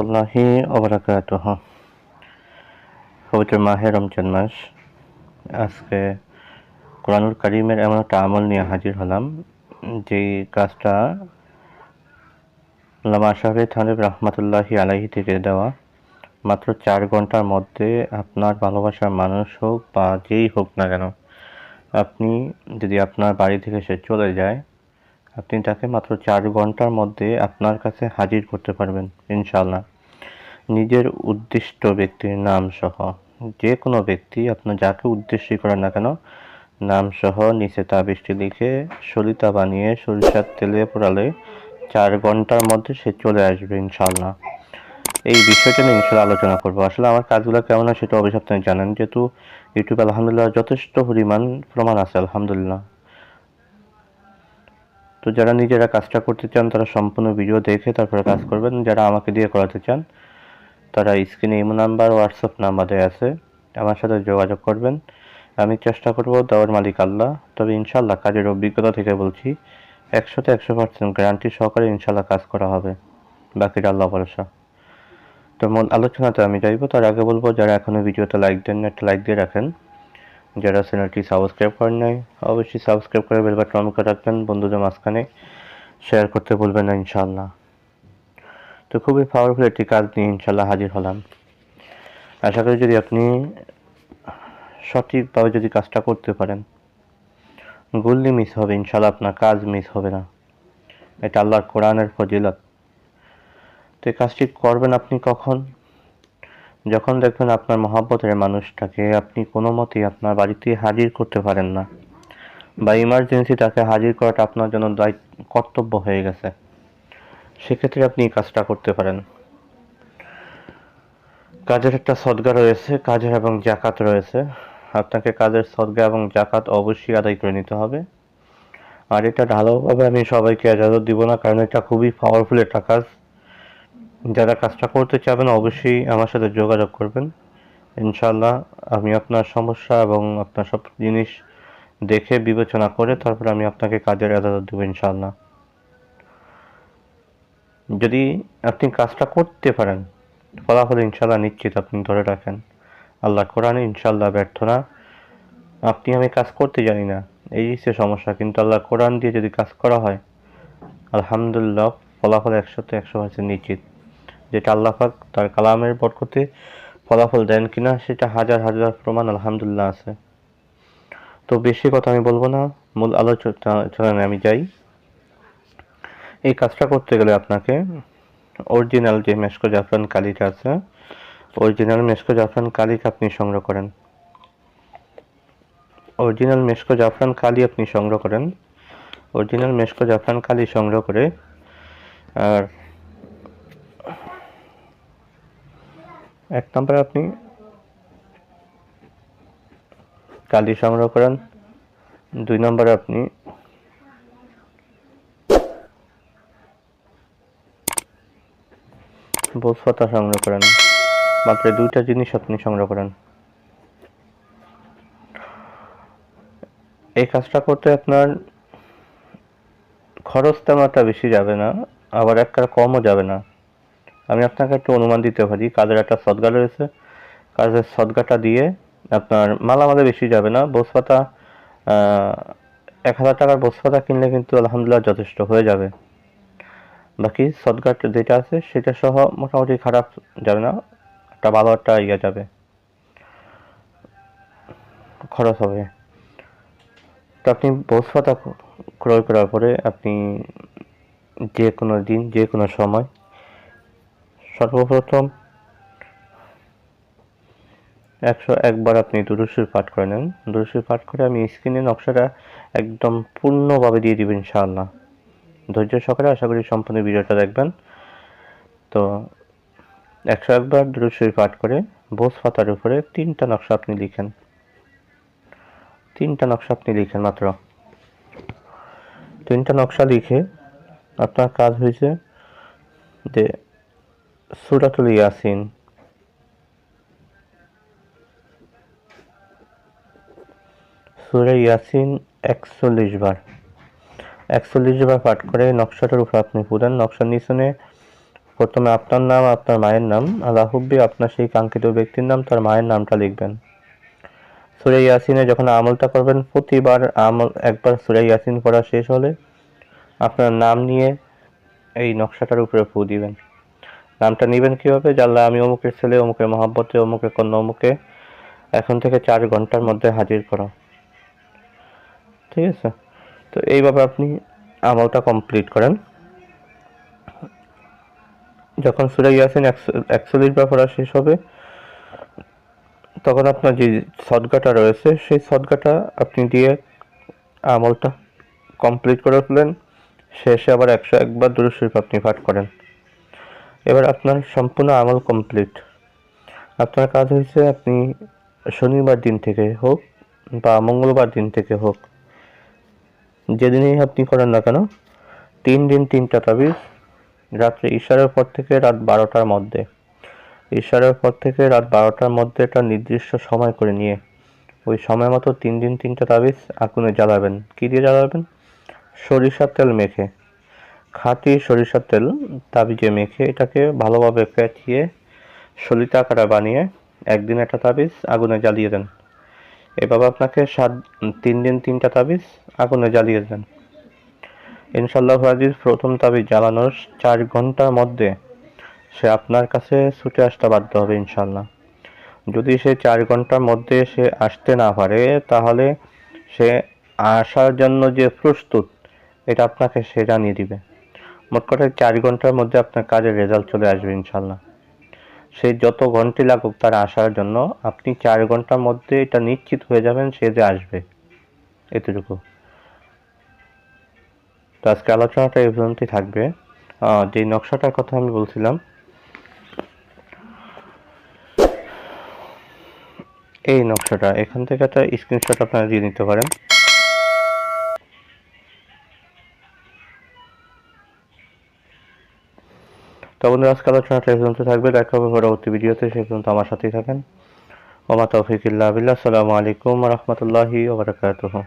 রহমতুল্লাহি ওবরাকাতুহ। পবিত্র মাহে রমজান মাস। আজকে কোরআনুল করিমের এমন একটা আমল নিয়ে হাজির হলাম, যেই কাজটা লামা সাহেব থানিব রহমতুল্লাহি আলাহি থেকে দেওয়া। মাত্র চার ঘণ্টার মধ্যে আপনার ভালোবাসার মানুষ হোক বা যেই হোক না কেন, আপনি যদি আপনার বাড়ি থেকে সে চলে যায় আপনি তাকে মাত্র চার ঘণ্টার মধ্যে আপনার কাছে হাজির করতে পারবেন ইনশাল্লাহ নিজের উদ্দিষ্ট ব্যক্তির নাম সহ যে কোনো ব্যক্তি আপনার যাকে উদ্দেশ্যই করেন না কেন নাম সহ নিচে তাবিজটি লিখে সলিতা বানিয়ে সরিষার তেলে পোড়ালে চার ঘণ্টার মধ্যে সে চলে আসবে ইনশাল্লাহ এই বিষয়টা নিয়ে ইনশাল্লাহ আলোচনা করব। আসলে আমার কাজগুলো কেমন হয় সেটা অবশ্যই আপনি জানেন। যেহেতু ইউটিউব আলহামদুলিল্লাহ যথেষ্ট পরিমাণ প্রমাণ আছে, আলহামদুলিল্লাহ। তো যারা নিজেরা কাজটা করতে চান, তারা সম্পূর্ণ ভিডিও দেখে তারপরে কাজ করবেন। যারা আমাকে দিয়ে করাতে চান, তারা স্ক্রিনে ইমো নাম্বার হোয়াটসঅ্যাপ নাম্বার আছে। আমার সাথে যোগাযোগ করবেন। আমি চেষ্টা করব দেওয়ার মালিক আল্লাহ। তবে ইনশাল্লাহ কাজের অভিজ্ঞতা থেকে বলছি, একশোতে একশো পার্সেন্ট গ্যারান্টি সহকারে ইনশাল্লাহ কাজ করা হবে। বাকিটা আল্লাহ ভরসা। তো মূল আলোচনাতে আমি যাইব। তার আগে বলব, যারা এখনও ভিডিওতে লাইক দেন একটা লাইক দিয়ে রাখেন। যারা চ্যানেলটি সাবস্ক্রাইব করেন নাই, অবশ্যই সাবস্ক্রাইব করে বেল বাটন অন করে রাখবেন, বন্ধুদের মাঝখানে শেয়ার করতে ভুলবেন না, ইনশাআল্লাহ। তো খুবই পাওয়ারফুল একটি কাজ নিয়ে ইনশাল্লাহ হাজির হলাম। আশা করি যদি আপনি সঠিকভাবে যদি কাজটা করতে পারেন, গুল্লি মিস হবে ইনশাল্লাহ আপনার কাজ মিস হবে না। এটা আল্লাহর কোরআনের ফজিলত। তো এই কাজটি করবেন আপনি কখন? যখন দেখবেন আপনার মহাব্বতের মানুষটাকে আপনি কোনো মতেই আপনার বাড়িতে হাজির করতে পারেন না বা ইমার্জেন্সি তাকে হাজির করাটা আপনার জন্য দায়িত্ব কর্তব্য হয়ে গেছে। সেক্ষেত্রে আপনি এই কাজটা করতে পারেন। কাজের একটা সদগা রয়েছে, কাজের এবং জাকাত রয়েছে। আপনাকে কাজের সদগা এবং জাকাত অবশ্যই আদায় করে নিতে হবে। আর এটা ঢালাওভাবে আমি সবাইকে এজাজত দিব না, কারণ এটা খুবই পাওয়ারফুল একটা কাজ। যারা কাজটা করতে চাবেন, অবশ্যই আমার সাথে যোগাযোগ করবেন। ইনশাল্লাহ আমি আপনার সমস্যা এবং আপনার সব জিনিস দেখে বিবেচনা করে তারপর আমি আপনাকে কাজের আদালত দেবো ইনশাল্লাহ যদি আপনি কাজটা করতে পারেন, ফলাফল ইনশাল্লাহ নিশ্চিত আপনি ধরে রাখেন। আল্লাহ কোরআনে ইনশাল্লাহ ব্যর্থ না। আপনি, আমি কাজ করতে জানি না। এই হচ্ছে সমস্যা। কিন্তু আল্লাহ কোরআন দিয়ে যদি কাজ করা হয়, আলহামদুলিল্লাহ, ফলাফল একশোতে একশো পার্সেন্ট নিশ্চিত। যেটা আল্লাহ পাক তার কালামের বরকতে ফলাফল দেন কিনা সেটা হাজার হাজার প্রমাণ আলহামদুলিল্লাহ আছে। তো বেশি কথা আমি বলব না, মূল আলোচনায় আমি যাই। এই কাজটা করতে গেলে আপনাকে অরিজিনাল যে মেসকো জাফরান কালিটা আছে, অরিজিনাল মেসকো জাফরান কালিকে আপনি সংগ্রহ করেন। অরিজিনাল মেসকো জাফরান কালি আপনি সংগ্রহ করেন। অরিজিনাল মেসকো জাফরান কালি সংগ্রহ করে আর এক নম্বরে আপনি কালি সংগ্রহ করেন। দুই নম্বরে আপনি বোসপাতা সংগ্রহ করেন। মাত্র দুইটা জিনিস আপনি সংগ্রহ করেন। এই কাজটা করতে আপনার খরচ তেমন বেশি যাবে না, আবার একটা কমও যাবে না। আমি আপনাকে একটু অনুমান দিতে পারি, কাজের একটা সদগা রয়েছে। কাজের সদগাটা দিয়ে আপনার মালামালে বেশি যাবে না। বোসপাতা এক হাজার টাকার বোসপাতা কিনলে কিন্তু আলহামদুলিল্লাহ যথেষ্ট হয়ে যাবে। বাকি সদগাট যেটা আছে সেটা সহ মোটামুটি খারাপ যাবে না, একটা ভালো একটা ইয়ে যাবে। খরচ হবে। তো আপনি বোসপাতা ক্রয় করার পরে আপনি যে কোনো দিন, যে কোনো সময় সর্বপ্রথম একশো একবার আপনি দুরুসুর পাঠ করে নেন। দুরুসুর পাঠ করে আমি স্ক্রিনে নকশাটা একদম পূর্ণভাবে দিয়ে দিব ইনশাআল্লাহ। ধৈর্য সহকারে আশা করি সম্পূর্ণ ভিডিওটা দেখবেন। তো একশো একবার দুরুসুর পাঠ করে বোস পাতার উপরে তিনটা নকশা আপনি লিখেন। তিনটা নকশা আপনি লিখেন মাত্র। তিনটা নকশা লিখে আপনার কাজ হয়েছে যে সুরাতুল ইয়াসিন। সুরে ইয়াসিন একচল্লিশ বার। একচল্লিশ বার পাঠ করে নকশাটার উপর আপনি পুরান নকশার নিচনে প্রথমে আপনার নাম, আপনার মায়ের নাম। আল্লাহ হুব্বি আপনার সেই কাঙ্ক্ষিত ব্যক্তির নাম, তার মায়ের নামটা লিখবেন। সুরে ইয়াসিনে যখন আমলটা করবেন, প্রতিবার আমল, একবার সুরে ইয়াসিন পড়া শেষ হলে আপনার নাম নিয়ে এই নকশাটার উপরে ফু দিবেন। নামটা নেবেন কীভাবে? জানলা আমি অমুকের ছেলে, অমুকের মহাব্বতে, অমুকের কন্যা, অমুকে এখন থেকে চার ঘণ্টার মধ্যে হাজির করো। ঠিক আছে? তো এইভাবে আপনি আমলটা কমপ্লিট করেন। যখন সুরে ইয়াসিন একচল্লিশ বার পড়া শেষ হবে, তখন আপনার যে সদগাটা রয়েছে, সেই সদগাটা আপনি দিয়ে আমলটা কমপ্লিট করে ফেলেন। শেষে আবার একশো একবার দূর শরীফ আপনি পাঠ করেন। এবার আপনার সম্পূর্ণ আমল কমপ্লিট আপনার কাজ হয়েছে আপনি শনিবার দিন থেকে হোক বা মঙ্গলবার দিন থেকে হোক, যেদিনই আপনি করেন না কেন, তিন দিন তিনটা তাবিজ, রাত্রে ইশারের পর থেকে রাত বারোটার মধ্যে। ইশারের পর থেকে রাত বারোটার মধ্যে একটা নির্দিষ্ট সময় করে নিয়ে, ওই সময় মতো তিন দিন তিনটা তাবিজ আগুনে জ্বালাবেন। কী দিয়ে জ্বালাবেন? সরিষার তেল মেখে। খাঁটি সরিষার তেল, তাবিজে মেখে এটাকে ভালোভাবে পেঁচিয়ে সলিতা আকারে বানিয়ে একদিন একটা তাবিজ আগুনে জ্বালিয়ে দেন। এভাবে আপনাকে সাত, তিন দিন তিনটা তাবিজ আগুনে জ্বালিয়ে দেন। ইনশাল্লাহ হাজির প্রথম তাবিজ জ্বালানোর চার ঘণ্টার মধ্যে সে আপনার কাছে ছুটে আসতে বাধ্য হবে ইনশাল্লাহ যদি সে চার ঘণ্টার মধ্যে সে আসতে না পারে, তাহলে সে আসার জন্য যে প্রস্তুত, এটা আপনাকে সে জানিয়ে দিবে। মোট কথা চার ঘণ্টার মধ্যে আপনার কাজের রেজাল্ট চলে আসবে ইনশাল্লাহ সে যত ঘন্টি লাগুক তার আসার জন্য আপনি চার ঘণ্টার মধ্যে এটা নিশ্চিত হয়ে যাবেন সে যে আসবে। এতটুকু। তো আজকে আলোচনাটা এই পর্যন্তই থাকবে। যে নকশাটার কথা আমি বলছিলাম, এই নকশাটা, এখান থেকে একটা স্ক্রিনশট আপনারা দিয়ে নিতে পারেন। তো বন্ধুরা, আজকে আলোচনাটা এই পর্যন্ত থাকবে। দেখা হবে পরবর্তী ভিডিওতে। সে পর্যন্ত আমার সাথেই থাকেন। ওমা তৌফিক ইল্লা আসসালামু আলাইকুম রহমতুল্লাহি ওবরাকাতুহু